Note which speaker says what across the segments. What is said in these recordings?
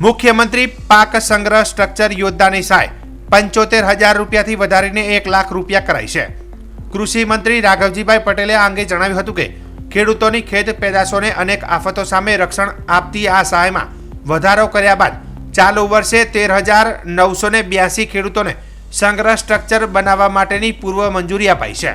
Speaker 1: મુખ્યમંત્રી પાક સંગ્રહ સ્ટ્રક્ચર યોદ્ધાની સહાય પંચોતેર હજાર રૂપિયાથી વધારીને એક લાખ રૂપિયા કરાઈ છે. કૃષિ મંત્રી રાઘવજીભાઈ પટેલે આ અંગે જણાવ્યું હતું કે, ખેડૂતોની ખેત પેદાશોને અનેક આફતો સામે રક્ષણ આપતી આ સહાયમાં વધારો કર્યા બાદ ચાલુ વર્ષે તેર હજાર નવસો ને બ્યાસી ખેડૂતોને સંગ્રહ સ્ટ્રક્ચર બનાવવા માટેની પૂર્વ મંજૂરી અપાઈ છે.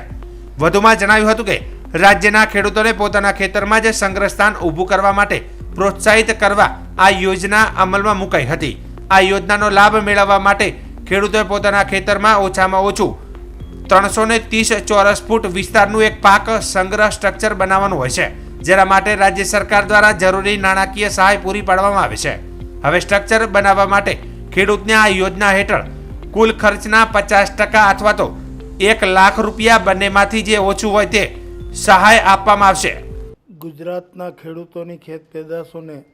Speaker 1: વધુમાં જણાવ્યું હતું કે, રાજ્યના ખેડૂતોને પોતાના ખેતરમાં જ સંગ્રહ સ્થાન ઊભું કરવા માટે પ્રોત્સાહિત કરવા આ યોજના અમલમાં મુકાઈ હતી. આ યોજનાનો લાભ મેળવવા માટે ખેડૂતોએ પોતાના ખેતરમાં ઓછામાં ઓછું ત્રણસો ને ત્રીસ ચોરસ ફૂટ વિસ્તારનું એક પાક સંગ્રહ સ્ટ્રક્ચર બનાવવાનું હોય છે, જેના માટે રાજ્ય સરકાર દ્વારા જરૂરી નાણાકીય સહાય પૂરી પાડવામાં આવે છે. હવે સ્ટ્રક્ચર બનાવવા માટે ખેડૂતને આ યોજના હેઠળ કુલ ખર્ચના પચાસ ટકા અથવા તો એક લાખ રૂપિયા બંનેમાંથી જે ઓછું હોય તે સહાય આપવામાં આવશે.
Speaker 2: ગુજરાતના ખેડૂતોની ખેત પેદાશોને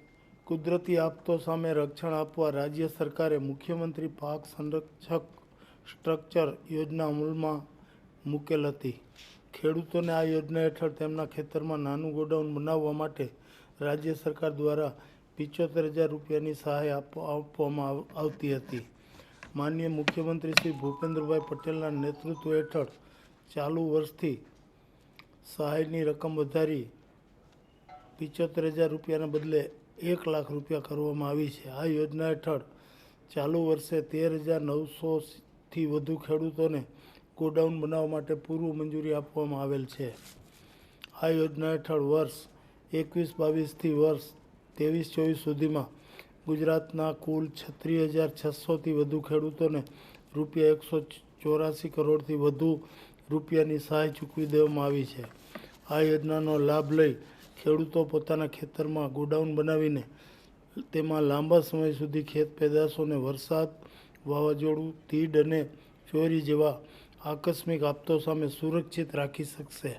Speaker 2: કુદરતી આફતો સામે રક્ષણ આપવા રાજ્ય સરકારે મુખ્યમંત્રી પાક સંરક્ષક સ્ટ્રક્ચર યોજના અમલમાં મૂકેલ હતી. ખેડૂતોને આ યોજના હેઠળ તેમના ખેતરમાં નાનું ગોડાઉન બનાવવા માટે રાજ્ય સરકાર દ્વારા પિચોતેર હજાર રૂપિયાની સહાય આપ- આપવામાં આવતી હતી. માનનીય મુખ્યમંત્રી શ્રી ભૂપેન્દ્રભાઈ પટેલના નેતૃત્વ હેઠળ ચાલુ વર્ષથી સહાયની રકમ વધારી પિચોતેર હજાર રૂપિયાના બદલે એક લાખ રૂપિયા કરવામાં આવી છે. આ યોજના હેઠળ ચાલુ વર્ષે તેર હજાર નવસોથી વધુ ખેડૂતોને ગોડાઉન બનાવવા માટે પૂર્વ મંજૂરી આપવામાં આવેલ છે. આ યોજના હેઠળ વર્ષ એકવીસ બાવીસથી વર્ષ ત્રેવીસ ચોવીસ સુધીમાં ગુજરાતના કુલ છત્રીસ હજાર છસોથી વધુ ખેડૂતોને રૂપિયા એકસો ચોરાસી કરોડથી વધુ રૂપિયાની સહાય ચૂકવી દેવામાં આવી છે. આ યોજનાનો લાભ લઈ ખેડૂતો પોતાના ખેતરમાં ગોડાઉન બનાવીને તેમાં લાંબા સમય સુધી ખેત પેદાશોને વરસાદ વાવાઝોડું, તીડ અને ચોરી જેવા આકસ્મિક આપતો સામે સુરક્ષિત રાખી શકશે.